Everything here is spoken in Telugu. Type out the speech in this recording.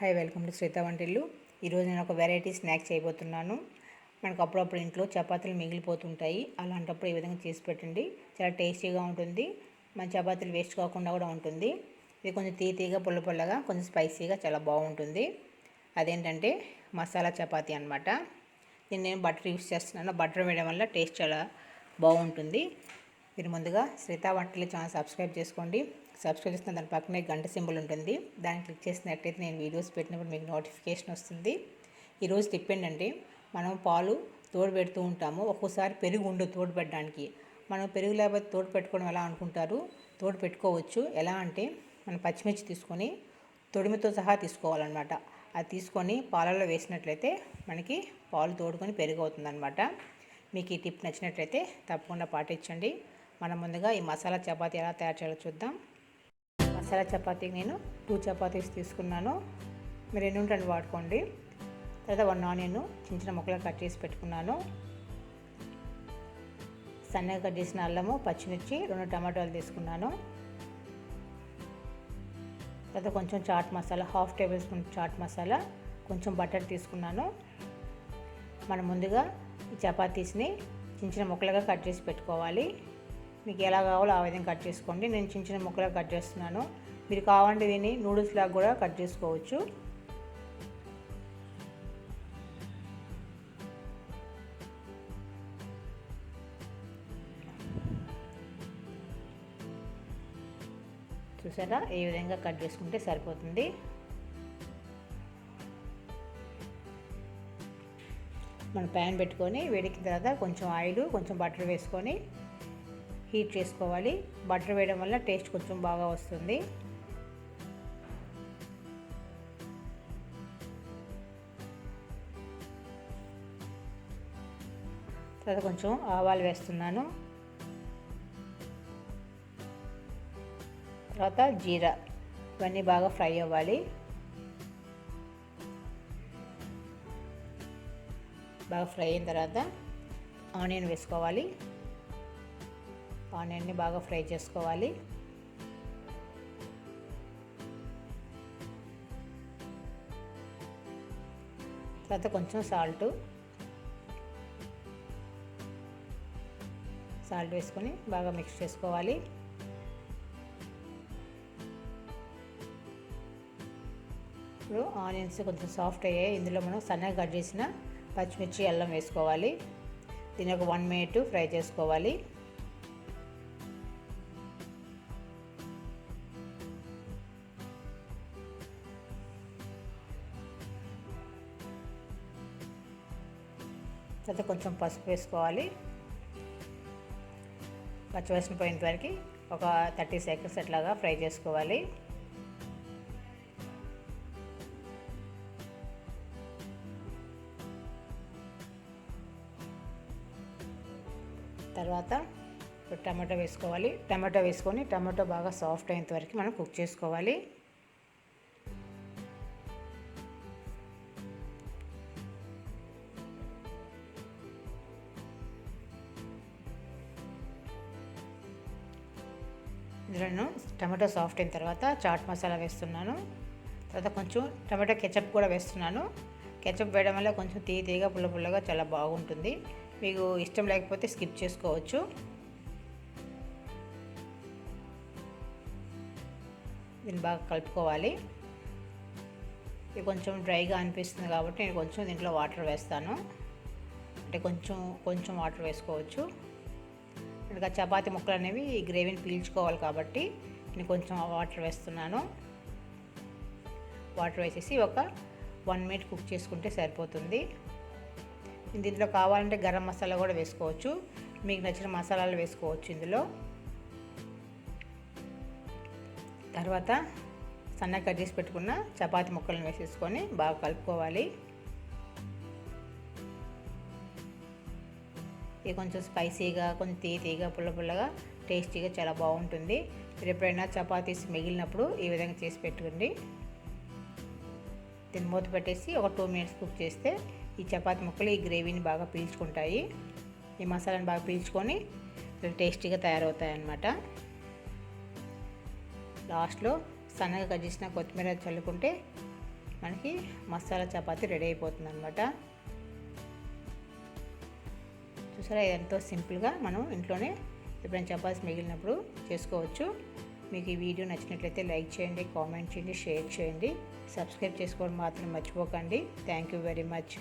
హాయ్ వెల్కమ్ టు శ్వేత వంటిల్లు. ఈరోజు నేను ఒక వెరైటీ స్నాక్ చేయబోతున్నాను. మనకు అప్పుడప్పుడు ఇంట్లో చపాతీలు మిగిలిపోతుంటాయి. అలాంటప్పుడు ఈ విధంగా చేసి పెట్టండి. చాలా టేస్టీగా ఉంటుంది. మన చపాతీలు వేస్ట్ కాకుండా కూడా ఉంటుంది. ఇది కొంచెం తీతీగా పుల్ల పుల్లగా కొంచెం స్పైసీగా చాలా బాగుంటుంది. అదేంటంటే మసాలా చపాతీ అనమాట దీన్ని నేను బటర్ యూస్ చేస్తున్నాను. బటర్ వేయడం వల్ల టేస్ట్ చాలా బాగుంటుంది. మీరు ముందుగా శ్రీత వంటలు ఛానల్ సబ్స్క్రైబ్ చేసుకోండి. సబ్స్క్రైబ్ చేసిన దాని పక్కనే గంట సింబల్ ఉంటుంది. దాన్ని క్లిక్ చేసినట్టయితే నేను వీడియోస్ పెట్టినప్పుడు మీకు నోటిఫికేషన్ వస్తుంది. ఈరోజు టిప్ ఏంటంటే మనం పాలు తోడు పెడుతూ ఉంటాము. ఒక్కోసారి పెరుగు ఉండదు తోడు పెట్టడానికి మనం పెరుగు లేకపోతే తోడు పెట్టుకోవడం ఎలా అనుకుంటారు? తోడు పెట్టుకోవచ్చు ఎలా అంటే మనం పచ్చిమిర్చి తీసుకొని తొడిమితో సహా తీసుకోవాలన్నమాట. అది తీసుకొని పాలలో వేసినట్లయితే మనకి పాలు తోడుకొని పెరుగు అవుతుందన్నమాట మీకు ఈ టిప్ నచ్చినట్లయితే తప్పకుండా పాటించండి. మనం ముందుగా ఈ మసాలా చపాతీ ఎలా తయారు చేయాలో చూద్దాం. మసాలా చపాతీకి నేను టూ చపాతీస్ తీసుకున్నాను. మీరు ఎన్ని ఉంటుంది వాడుకోండి. తర్వాత వన్ ఆనియన్ చిన్న చిన్న ముక్కలు కట్ చేసి పెట్టుకున్నాను. సన్నగా కట్ చేసిన అల్లము పచ్చిమిర్చి రెండు టమాటాలు తీసుకున్నాను. తర్వాత కొంచెం chaat masala half tablespoon chaat masala కొంచెం బటర్ తీసుకున్నాను. మనం ముందుగా ఈ చపాతీస్ని చిన్న చిన్న ముక్కలుగా కట్ చేసి పెట్టుకోవాలి. మీకు ఎలా కావాలో ఆ విధంగా కట్ చేసుకోండి. నేను చిన్న చిన్న ముక్కలుగా కట్ చేస్తున్నాను. మీరు కావాలంటే దీన్ని నూడిల్స్ లాగా కూడా కట్ చేసుకోవచ్చు. చూసారా? ఈ విధంగా కట్ చేసుకుంటే సరిపోతుంది. మనం ప్యాన్ పెట్టుకొని వేడికిన తర్వాత కొంచెం ఆయిల్ కొంచెం బటర్ వేసుకొని హీట్ చేసుకోవాలి. బటర్ వేయడం వల్ల టేస్ట్ కొంచెం బాగా వస్తుంది. తర్వాత కొంచెం ఆవాలు వేస్తున్నాను. తర్వాత జీరా ఇవన్నీ బాగా ఫ్రై అవ్వాలి. బాగా ఫ్రై అయిన తర్వాత ఆనియన్ వేసుకోవాలి. ఆనియన్ని బాగా ఫ్రై చేసుకోవాలి. తర్వాత కొంచెం సాల్ట్. సాల్ట్ వేసుకొని బాగా మిక్స్ చేసుకోవాలి. ఇప్పుడు ఆనియన్స్ కొంచెం సాఫ్ట్ అయ్యాయి. ఇందులో మనం సన్నగా కట్ చేసిన పచ్చిమిర్చి అల్లం వేసుకోవాలి. దీని ఒక వన్ మినిట్ ఫ్రై చేసుకోవాలి. తర్వాత కొంచెం పసుపు వేసుకోవాలి. పచ్చివాసన పోయిన వరకు ఒక థర్టీ సెకండ్స్ అట్లాగా ఫ్రై చేసుకోవాలి. తర్వాత టమాటో వేసుకోవాలి. టమాటో వేసుకొని టమాటో బాగా సాఫ్ట్ అయినంత వరకు మనం కుక్ చేసుకోవాలి. నేను టమాటో సాఫ్ట్ అయిన తర్వాత చాట్ మసాలా వేస్తున్నాను. తర్వాత కొంచెం టమాటో కెచప్ కూడా వేస్తున్నాను. కెచప్ వేయడం వల్ల కొంచెం తీయ తీయగా పుల్ల పుల్లగా చాలా బాగుంటుంది. మీకు ఇష్టం లేకపోతే స్కిప్ చేసుకోవచ్చు. దీన్ని బాగా కలుపుకోవాలి. ఇది కొంచెం డ్రైగా అనిపిస్తుంది కాబట్టి నేను కొంచెం దీంట్లో వాటర్ వేస్తాను. అంటే కొంచెం కొంచెం వాటర్ వేసుకోవచ్చు. ఇంకా చపాతి ముక్కలు అనేవి ఈ గ్రేవీని పీల్చుకోవాలి కాబట్టి నేను కొంచెం వాటర్ వేస్తున్నాను. వాటర్ వేసేసి ఒక వన్ మినిట్ కుక్ చేసుకుంటే సరిపోతుంది. దీంట్లో కావాలంటే గరం మసాలా కూడా వేసుకోవచ్చు. మీకు నచ్చిన మసాలాలు వేసుకోవచ్చు ఇందులో. తర్వాత సన్నగా కట్ చేసి పెట్టుకున్న చపాతి ముక్కలను వేసేసుకొని బాగా కలుపుకోవాలి. ఇది కొంచెం స్పైసీగా కొంచెం తీయగా పుల్ల పుల్లగా టేస్టీగా చాలా బాగుంటుంది. మీరు ఎప్పుడైనా చపాతీస్ మిగిలినప్పుడు ఈ విధంగా చేసి పెట్టుకోండి. దీన్ని మూత పెట్టేసి ఒక టూ మినిట్స్ కుక్ చేస్తే ఈ చపాతీ ముక్కలు ఈ గ్రేవీని బాగా పీల్చుకుంటాయి. ఈ మసాలాని బాగా పీల్చుకొని టేస్టీగా తయారవుతాయి అన్నమాట. లాస్ట్లో సన్నగా కట్ చేసిన కొత్తిమీర చల్లుకుంటే మనకి మసాలా చపాతి రెడీ అయిపోతుంది అనమాట చూసారా? ఎంతో సింపుల్గా మనం ఇంట్లోనే ఎప్పుడైనా చపాతీ మిగిలినప్పుడు చేసుకోవచ్చు. మీకు ఈ వీడియో నచ్చినట్లయితే లైక్ చేయండి కామెంట్ చేయండి షేర్ చేయండి. సబ్స్క్రైబ్ చేసుకోవడం మాత్రం మర్చిపోకండి. Thank you very much.